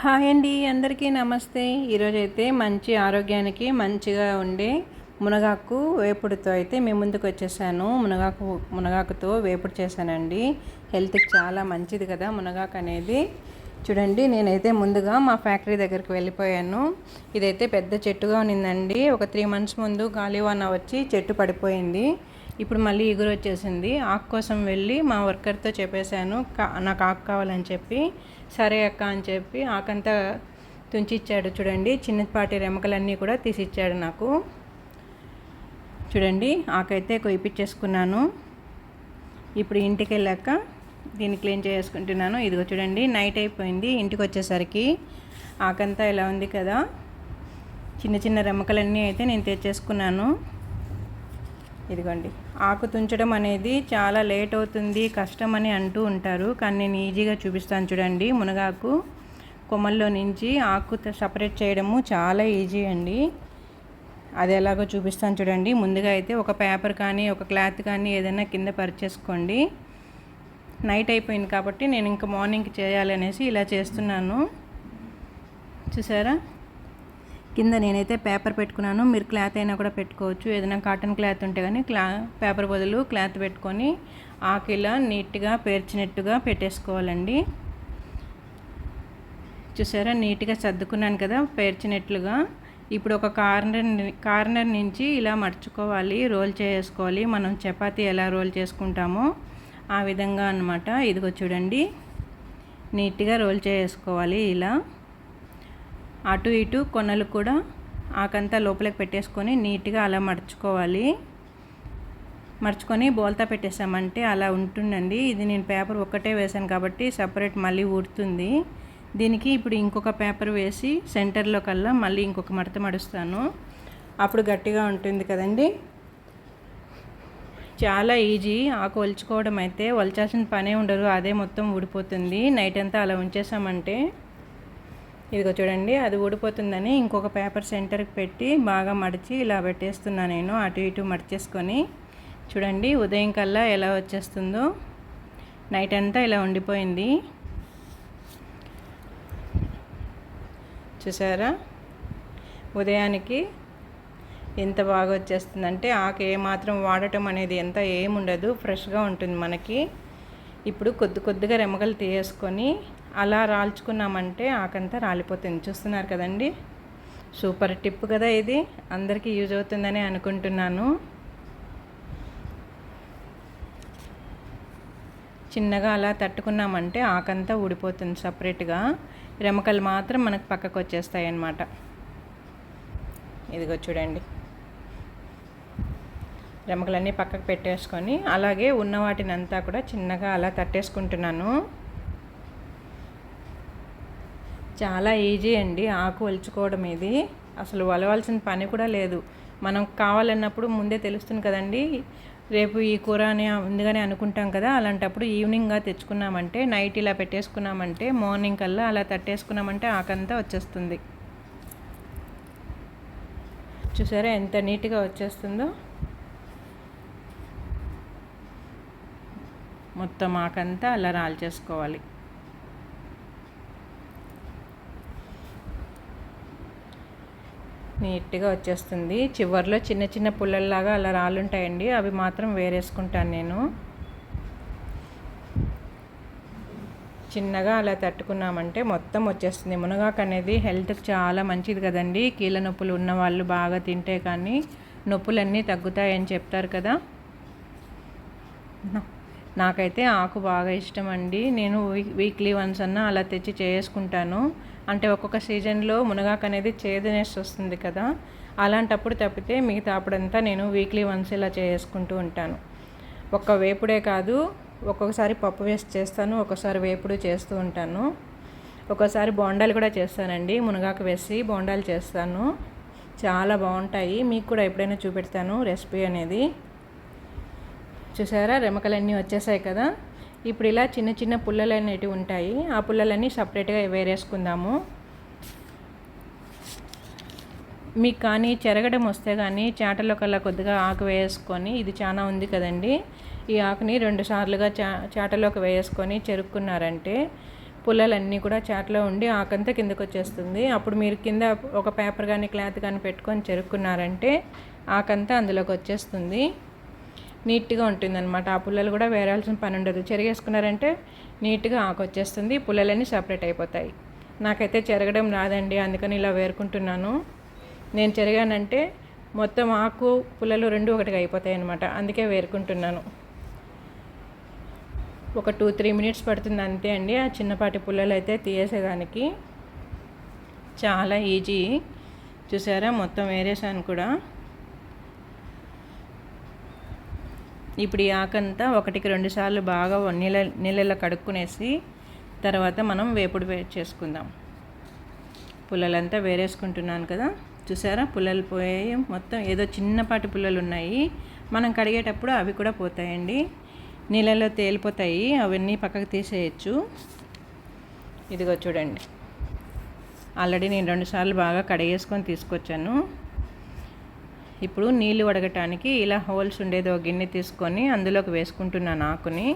Hi అండి అందరికీ నమస్తే. ఈరోజు అయితే మంచి ఆరోగ్యానికి మంచిగా ఉండే మునగాకు వేపుడుతో అయితే మేము ముందుకు వచ్చేసాను. మునగాకు మునగాకుతో వేపుడు చేశానండి. హెల్త్కి చాలా మంచిది కదా మునగాకు అనేది. చూడండి నేనైతే ముందుగా మా ఫ్యాక్టరీ దగ్గరికి వెళ్ళిపోయాను. ఇదైతే పెద్ద చెట్టుగా ఉన్నిందండి. ఒక త్రీ మంత్స్ ముందు గాలివాన వచ్చి చెట్టు పడిపోయింది. ఇప్పుడు మళ్ళీ ఎగురు వచ్చేసింది. ఆకు కోసం వెళ్ళి మా వర్కర్తో చెప్పేశాను కా నాకు ఆకు కావాలని చెప్పి సరే అక్క అని చెప్పి ఆకంతా తుంచిచ్చాడు చూడండి. చిన్నపాటి రెమకలన్నీ కూడా తీసిచ్చాడు నాకు. చూడండి ఆకైతే కొయ్యిపించేసుకున్నాను ఇప్పుడు ఇంటికి వెళ్ళాక దీన్ని క్లీన్ చేసుకుంటున్నాను. ఇదిగో చూడండి నైట్ అయిపోయింది ఇంటికి వచ్చేసరికి ఆకంతా ఇలా ఉంది కదా. చిన్న చిన్న రెమ్మకలన్నీ అయితే నేను తెచ్చేసుకున్నాను. ఇదిగోండి. ఆకు తుంచడం అనేది చాలా లేట్ అవుతుంది కష్టం అని అంటూ ఉంటారు. కానీ నేను ఈజీగా చూపిస్తాను చూడండి. మునగాకు కొమ్మల్లో నుంచి ఆకు సపరేట్ చేయడము చాలా ఈజీ అండి. అది ఎలాగో చూపిస్తాను చూడండి. ముందుగా అయితే ఒక పేపర్ కానీ ఒక క్లాత్ కానీ ఏదైనా కింద పరిచేసుకోండి నైట్ అయిపోయింది కాబట్టి నేను ఇంకా మార్నింగ్ చేయాలి అనేసి ఇలా చేస్తున్నాను. చూసారా? కింద నేనైతే పేపర్ పెట్టుకున్నాను. మీరు క్లాత్ అయినా కూడా పెట్టుకోవచ్చు. ఏదైనా కాటన్ క్లాత్ ఉంటే కానీ క్లా పేపర్ బదులు క్లాత్ పెట్టుకొని ఆకిలా నీట్గా పేర్చినట్టుగా పెట్టేసుకోవాలండి. చూసారా? నీట్గా సర్దుకున్నాను కదా పేర్చినట్లుగా. ఇప్పుడు ఒక కార్నర్ కార్నర్ నుంచి ఇలా మర్చుకోవాలి రోల్ చేసుకోవాలి. మనం చపాతి ఎలా రోల్ చేసుకుంటామో ఆ విధంగా అనమాట ఇదిగో చూడండి. నీట్గా రోల్ చేసుకోవాలి ఇలా. అటు ఇటు కొనలు కూడా ఆకంతా లోపలికి పెట్టేసుకొని నీట్గా అలా మడుచుకోవాలి. మర్చుకొని బోల్తా పెట్టేసామంటే అలా ఉంటుందండి. ఇది నేను పేపర్ ఒక్కటే వేసాను కాబట్టి సపరేట్ మళ్ళీ ఊడుతుంది దీనికి ఇప్పుడు ఇంకొక పేపర్ వేసి సెంటర్లో కల్లా మళ్ళీ ఇంకొక మడత మడుస్తాను. అప్పుడు గట్టిగా ఉంటుంది కదండి. చాలా ఈజీ. ఆకు ఒలుచుకోవడం అయితే ఒలచాల్సిన పనే ఉండదు. అదే మొత్తం ఊడిపోతుంది. నైట్ అంతా అలా ఉంచేసామంటే ఇదిగో చూడండి అది ఊడిపోతుందని ఇంకొక పేపర్ సెంటర్కి పెట్టి బాగా మడిచి ఇలా పెట్టేస్తున్నా నేను అటు ఇటు మడిచేసుకొని. చూడండి ఉదయం కల్లా ఎలా వచ్చేస్తుందో. నైట్ అంతా ఇలా ఉండిపోయింది. చూసారా? ఉదయానికి ఎంత బాగా వచ్చేస్తుందంటే ఆకు ఏమాత్రం వాడటం అనేది ఎంత ఏముండదు ఫ్రెష్గా ఉంటుంది మనకి. ఇప్పుడు కొద్ది కొద్దిగా రెమ్మగలు తీయేసుకొని అలా రాల్చుకున్నామంటే ఆకంతా రాలిపోతుంది. చూస్తున్నారు కదండి? సూపర్ టిప్ కదా ఇది. అందరికీ యూజ్ అవుతుందని అనుకుంటున్నాను. చిన్నగా అలా తట్టుకున్నామంటే ఆకంతా ఊడిపోతుంది సపరేట్గా. రెమకలు మాత్రం మనకు పక్కకు వచ్చేస్తాయి అన్నమాట ఇదిగో చూడండి. రెమకలన్నీ పక్కకు పెట్టేసుకొని అలాగే ఉన్న వాటిని అంతా కూడా చిన్నగా అలా తట్టేసుకుంటున్నాను. చాలా ఈజీ అండి ఆకు ఒలుచుకోవడం ఇది. అసలు వలవాల్సిన పని కూడా లేదు. మనం కావాలన్నప్పుడు ముందే తెలుస్తుంది కదండి. రేపు ఈ కూర అని ముందుగానే అనుకుంటాం కదా. అలాంటప్పుడు ఈవినింగ్గా తెచ్చుకున్నామంటే నైట్ ఇలా పెట్టేసుకున్నామంటే మార్నింగ్ కల్లా అలా తట్టేసుకున్నామంటే ఆకంతా వచ్చేస్తుంది. చూసారా ఎంత నీట్గా వచ్చేస్తుందో? మొత్తం ఆకంతా అలా రాల్చేసుకోవాలి. నీట్గా వచ్చేస్తుంది. చివరిలో చిన్న చిన్న పుల్లల్లాగా అలా రాళ్ళుంటాయండి. అవి మాత్రం వేరేసుకుంటాను నేను. చిన్నగా అలా తట్టుకున్నామంటే మొత్తం వచ్చేస్తుంది. మునగాకు అనేది హెల్త్కి చాలా మంచిది కదండి. కీళ్ళ నొప్పులు ఉన్న వాళ్ళు బాగా తింటే కానీ నొప్పులన్నీ తగ్గుతాయని చెప్తారు కదా. నాకైతే ఆకు బాగా ఇష్టం అండి నేను వీక్లీ వన్స్ అన్నా అలా తెచ్చి చేసుకుంటాను. అంటే ఒక్కొక్క సీజన్లో మునగాకు అనేది చేదునేసి వస్తుంది కదా అలాంటప్పుడు తప్పితే మిగతా అప్పుడంతా నేను వీక్లీ వన్స్ ఇలా చేసుకుంటూ ఉంటాను. ఒక్క వేపుడే కాదు ఒక్కొక్కసారి పప్పు వేసి చేస్తాను ఒక్కొక్కసారి వేపుడు చేస్తూ ఉంటాను. ఒక్కోసారి బోండాలు కూడా చేస్తానండి మునగాకు వేసి బోండాలు చేస్తాను. చాలా బాగుంటాయి మీకు కూడా ఎప్పుడైనా చూపెడతాను రెసిపీ అనేది. చూసారా? రెమకలన్నీ వచ్చేసాయి కదా? ఇప్పుడు ఇలా చిన్న చిన్న పుల్లలు అనేటివి ఉంటాయి. ఆ పుల్లలన్నీ సపరేట్గా వేరేసుకుందాము. మీకు కానీ చెరగడం వస్తే కానీ చాటలో కల్లా కొద్దిగా ఆకు వేసుకొని ఇది చాలా ఉంది కదండి. ఈ ఆకుని రెండు సార్లుగా చా చాటలోకి వేసుకొని చెరుక్కున్నారంటే పుల్లలన్నీ కూడా చాట్లో ఉండి ఆకంతా కిందకు వచ్చేస్తుంది. అప్పుడు మీరు కింద ఒక పేపర్ కానీ క్లాత్ కానీ పెట్టుకొని చెరుక్కున్నారంటే ఆకంతా అందులోకి వచ్చేస్తుంది. నీట్గా ఉంటుంది అనమాట ఆ పుల్లలు కూడా వేరాల్సిన పని ఉండదు. చెరిగేసుకున్నారంటే నీట్గా ఆకు వచ్చేస్తుంది పుల్లలన్నీ సపరేట్ అయిపోతాయి. నాకైతే చెరగడం రాదండి. అందుకని ఇలా వేరుకుంటున్నాను. నేను చెరిగానంటే మొత్తం ఆకు పుల్లలు రెండు ఒకటిగా అయిపోతాయి అనమాట అందుకే వేరుకుంటున్నాను. ఒక టూ త్రీ మినిట్స్ పడుతుంది అంతే అండి. ఆ చిన్నపాటి పుల్లలు అయితే తీసేదానికి చాలా ఈజీ. చూసారా? మొత్తం వేరేసాను కూడా. ఇప్పుడు ఈ ఆకంతా ఒకటికి రెండు సార్లు బాగా నీళ్ళ నీళ్ళలో కడుక్కునేసి తర్వాత మనం వేపుడు వే చేసుకుందాం. పుల్లలంతా వేరేసుకుంటున్నాను కదా. చూసారా? పుల్లలు పోయాయి. మొత్తం ఏదో చిన్నపాటి పుల్లలు ఉన్నాయి. మనం కడిగేటప్పుడు అవి కూడా పోతాయండి. నీళ్ళలో తేలిపోతాయి. అవన్నీ పక్కకు తీసేయచ్చు. ఇదిగో చూడండి. ఆల్రెడీ నేను రెండుసార్లు బాగా కడిగేసుకొని తీసుకొచ్చాను. ఇప్పుడు నీళ్ళు వడగటానికి ఇలా హోల్స్ ఉండేది ఒక గిన్నె తీసుకొని అందులోకి వేసుకుంటున్నాను ఆకుని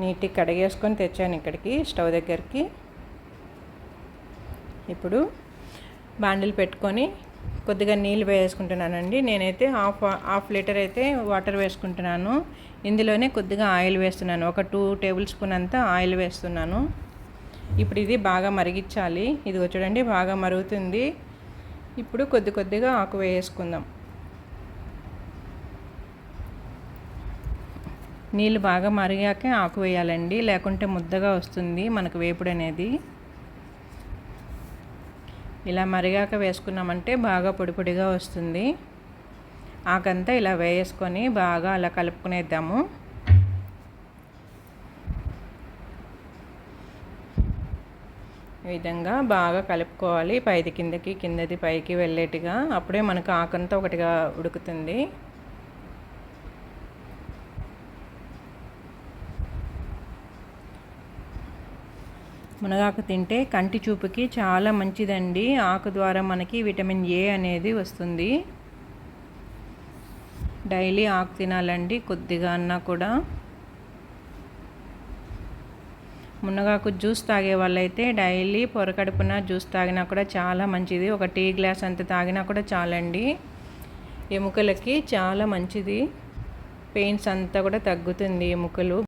నీట్గా కడిగేసుకొని తెచ్చాను ఇక్కడికి స్టవ్ దగ్గరికి. ఇప్పుడు బాండిల్ పెట్టుకొని కొద్దిగా నీళ్ళు వేసుకుంటున్నానండి. నేనైతే హాఫ్ హాఫ్ లీటర్ అయితే వాటర్ వేసుకుంటున్నాను. ఇందులోనే కొద్దిగా ఆయిల్ వేస్తున్నాను. ఒక టూ టేబుల్ స్పూన్ అంతా ఆయిల్ వేస్తున్నాను. ఇప్పుడు ఇది బాగా మరిగించాలి. ఇది చూడండి బాగా మరుగుతుంది. ఇప్పుడు కొద్ది కొద్దిగా ఆకు వేసుకుందాం నీళ్ళు బాగా మరిగాకే ఆకు వేయాలండి లేకుంటే ముద్దగా వస్తుంది మనకు వేపుడు అనేది. ఇలా మరిగాక వేసుకున్నామంటే బాగా పొడి పొడిగా వస్తుంది. ఆకంతా ఇలా వేసుకొని బాగా అలా కలుపుకునేద్దాము. విధంగా బాగా కలుపుకోవాలి. పైది కిందకి కిందది పైకి వెళ్ళేట్టుగా. అప్పుడే మనకు ఆకంతా ఒకటిగా ఉడుకుతుంది. మునగాకు తింటే కంటి చూపుకి చాలా మంచిదండి. ఆకు ద్వారా మనకి విటమిన్ ఏ అనేది వస్తుంది. డైలీ ఆకు తినాలండి. కొద్దిగా అన్నా కూడా. మునగాకు జ్యూస్ తాగే వాళ్ళైతే డైలీ పొరకడుపున జ్యూస్ తాగినా కూడా చాలా మంచిది. ఒక టీ గ్లాస్ అంత తాగినా కూడా చాలండి. ఎముకలకి చాలా మంచిది. పెయిన్స్ అంతా కూడా తగ్గుతుంది ఎముకలు.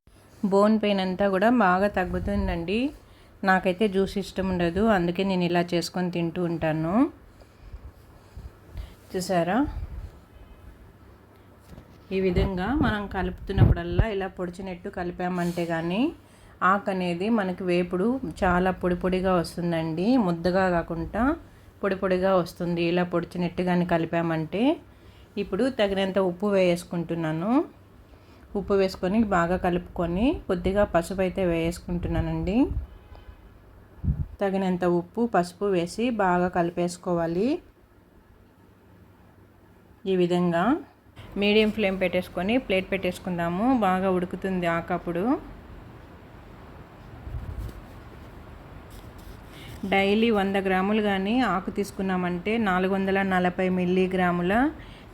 బోన్ పెయిన్ అంతా కూడా బాగా తగ్గుతుందండి. నాకైతే జ్యూస్ ఇష్టం ఉండదు. అందుకే నేను ఇలా చేసుకొని తింటూ ఉంటాను. చూసారా? ఈ విధంగా మనం కలుపుతున్నప్పుడల్లా ఇలా పొడిచినట్టు కలిపామంటే కానీ ఆకు అనేది మనకి వేపుడు చాలా పొడి పొడిగా వస్తుందండి. ముద్దగా కాకుండా పొడి పొడిగా వస్తుంది. ఇలా పొడిచినట్టుగానే కలిపామంటే ఇప్పుడు తగినంత ఉప్పు వేసుకుంటున్నాను ఉప్పు వేసుకొని బాగా కలుపుకొని కొద్దిగా పసుపు అయితే వేసుకుంటున్నానండి తగినంత ఉప్పు పసుపు వేసి బాగా కలిపేసుకోవాలి. ఈ విధంగా మీడియం ఫ్లేమ్ పెట్టేసుకొని ప్లేట్ పెట్టేసుకుందాము. బాగా ఉడుకుతుంది ఆకప్పుడు. డైలీ వంద గ్రాములు కానీ ఆకు తీసుకున్నామంటే నాలుగు వందల నలభై మిల్లీగ్రాముల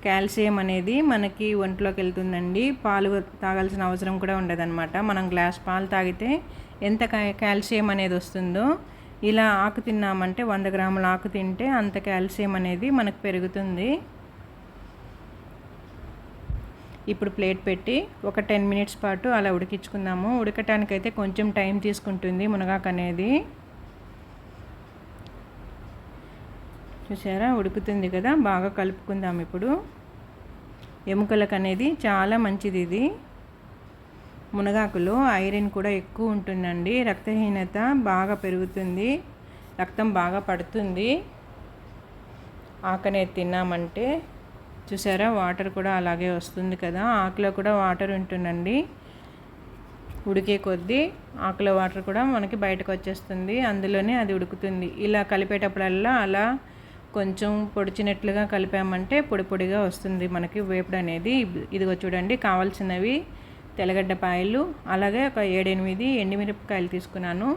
కాల్షియం అనేది మనకి ఒంట్లోకి వెళ్తుందండి. పాలు తాగాల్సిన అవసరం కూడా ఉండదన్నమాట. మనం గ్లాస్ పాలు తాగితే ఎంత కాల్షియం అనేది వస్తుందో ఇలా ఆకు తిన్నామంటే వంద గ్రాముల ఆకు తింటే అంత కాల్షియం అనేది మనకు పెరుగుతుంది. ఇప్పుడు ప్లేట్ పెట్టి ఒక టెన్ మినిట్స్ పాటు అలా ఉడికించుకుందాము. ఉడకటానికైతే కొంచెం టైం తీసుకుంటుంది మునగాకు అనేది చూసారా? ఉడుకుతుంది కదా? బాగా కలుపుకుందాం ఇప్పుడు. ఎముకలకు అనేది చాలా మంచిది ఇది. మునగాకులో ఐరన్ కూడా ఎక్కువ ఉంటుందండి. రక్తహీనత బాగా పెరుగుతుంది. రక్తం బాగా పడుతుంది. ఆకనే తిన్నామంటే చూసారా? వాటర్ కూడా అలాగే వస్తుంది కదా? ఆకులో కూడా వాటర్ ఉంటుందండి. ఉడికే కొద్దీ ఆకులో వాటర్ కూడా మనకి బయటకు వచ్చేస్తుంది. అందులోనే అది ఉడుకుతుంది. ఇలా కలిపేటప్పుడల్లా అలా కొంచెం పొడిచినట్లుగా కలిపామంటే పొడి పొడిగా వస్తుంది మనకి వేపుడు అనేది. ఇదిగో చూడండి కావాల్సినవి తెల్లగడ్డ పాయలు అలాగే ఒక ఏడెనిమిది ఎండుమిరపకాయలు తీసుకున్నాను.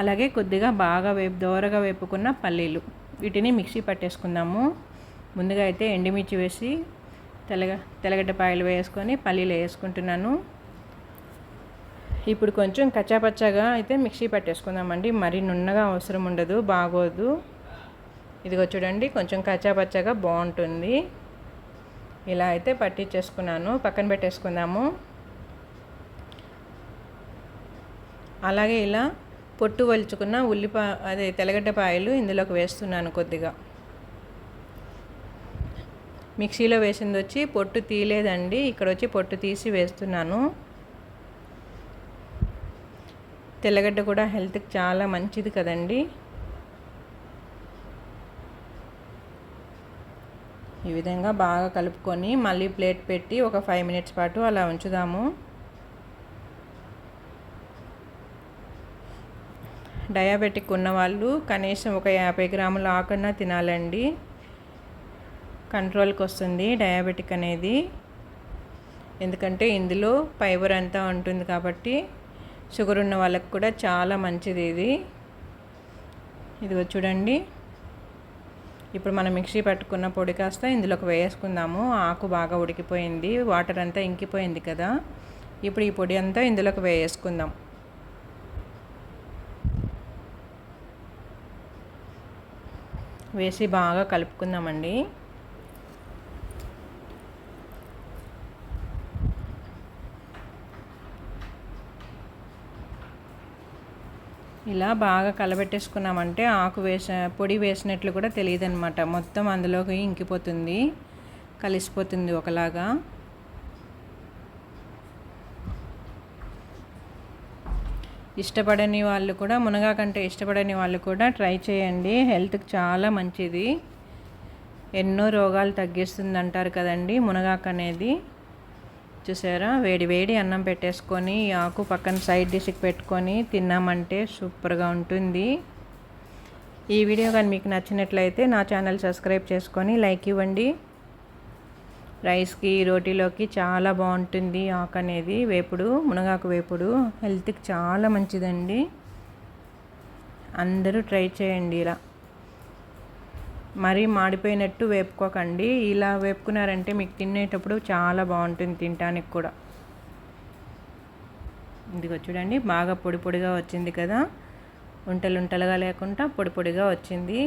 అలాగే కొద్దిగా బాగా వేపు దోరగా వేపుకున్న పల్లీలు. వీటిని మిక్సీ పట్టేసుకుందాము. ముందుగా అయితే ఎండుమిర్చి వేసి తెల్లగ తెల్లగడ్డ పాయలు వేసుకొని పల్లీలు వేసుకుంటున్నాను. ఇప్పుడు కొంచెం కచ్చాపచ్చాగా అయితే మిక్సీ పట్టేసుకుందామండి. మరీ నున్నగా అవసరం ఉండదు బాగోదు. ఇదిగో చూడండి కొంచెం కచ్చాపచ్చాగా బాగుంటుంది. ఇలా అయితే పట్టించేసుకున్నాను పక్కన పెట్టేసుకుందాము. అలాగే ఇలా పొట్టు వలుచుకున్న ఉల్లిపా అదే తెల్లగడ్డపాయలు ఇందులోకి వేస్తున్నాను కొద్దిగా. మిక్సీలో వేసింది వచ్చి పొట్టు తీయలేదండి ఇక్కడ వచ్చి పొట్టు తీసి వేస్తున్నాను. తెల్లగడ్డ కూడా హెల్త్కి చాలా మంచిది కదండి. ఈ విధంగా బాగా కలుపుకొని మళ్ళీ ప్లేట్ పెట్టి ఒక ఫైవ్ మినిట్స్ పాటు అలా ఉంచుదాము. డయాబెటిక్ ఉన్నవాళ్ళు కనీసం ఒక యాభై గ్రాముల ఆకన్నా తినాలండి. కంట్రోల్కి వస్తుంది డయాబెటిక్ అనేది. ఎందుకంటే ఇందులో ఫైబర్ అంతా ఉంటుంది కాబట్టి షుగర్ ఉన్న వాళ్ళకి కూడా చాలా మంచిది ఇది. ఇదిగో చూడండి. ఇప్పుడు మనం మిక్సీ పట్టుకున్న పొడి కాస్త ఇందులోకి వేసుకుందాము. ఆకు బాగా ఉడికిపోయింది. వాటర్ అంతా ఇంకిపోయింది కదా. ఇప్పుడు ఈ పొడి అంతా ఇందులోకి వేసుకుందాం. వేసి బాగా కలుపుకుందామండి. ఇలా బాగా కలబెట్టేసుకున్నామంటే ఆకు వేస పొడి వేసినట్లు కూడా తెలియదు అనమాట మొత్తం అందులోకి ఇంకిపోతుంది కలిసిపోతుంది ఒకలాగా. ఇష్టపడని వాళ్ళు కూడా మునగా కంటే ఇష్టపడని వాళ్ళు కూడా ట్రై చేయండి. హెల్త్కి చాలా మంచిది. ఎన్నో రోగాలు తగ్గిస్తుంది అంటారు కదండి మునగాకు అనేది చూసారా? వేడి వేడి అన్నం పెట్టేసుకొని ఆకు పక్కన సైడ్ డిష్కి పెట్టుకొని తిన్నామంటే సూపర్గా ఉంటుంది. ఈ వీడియో కానీ మీకు నచ్చినట్లయితే నా ఛానల్ సబ్స్క్రైబ్ చేసుకొని లైక్ ఇవ్వండి. రైస్కి రోటీలోకి చాలా బాగుంటుంది ఆకు అనేది. వేపుడు మునగాకు వేపుడు హెల్త్కి చాలా మంచిదండి. అందరూ ట్రై చేయండి ఇలా. మరీ మాడిపోయినట్టు వేపుకోకండి. ఇలా వేపుకున్నారంటే మీకు తినేటప్పుడు చాలా బాగుంటుంది తినటానికి కూడా. ఇదిగో చూడండి బాగా పొడి పొడిగా వచ్చింది కదా. ఉంటలు ఉంటలుగా లేకుండా పొడి పొడిగా వచ్చింది.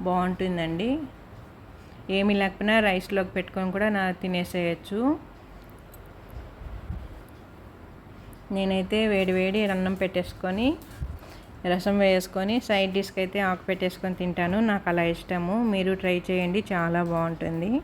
బాగుంటుందండి. ఏమీ లేకపోయినా రైస్లోకి పెట్టుకొని కూడా నా తినేసేయచ్చు. నేనైతే వేడి వేడి అన్నం పెట్టేసుకొని రసం వేసుకొని సైడ్ డిష్కి అయితే ఆకు పెట్టేసుకొని తింటాను. నాకు అలా ఇష్టము. మీరు ట్రై చేయండి. చాలా బాగుంటుంది.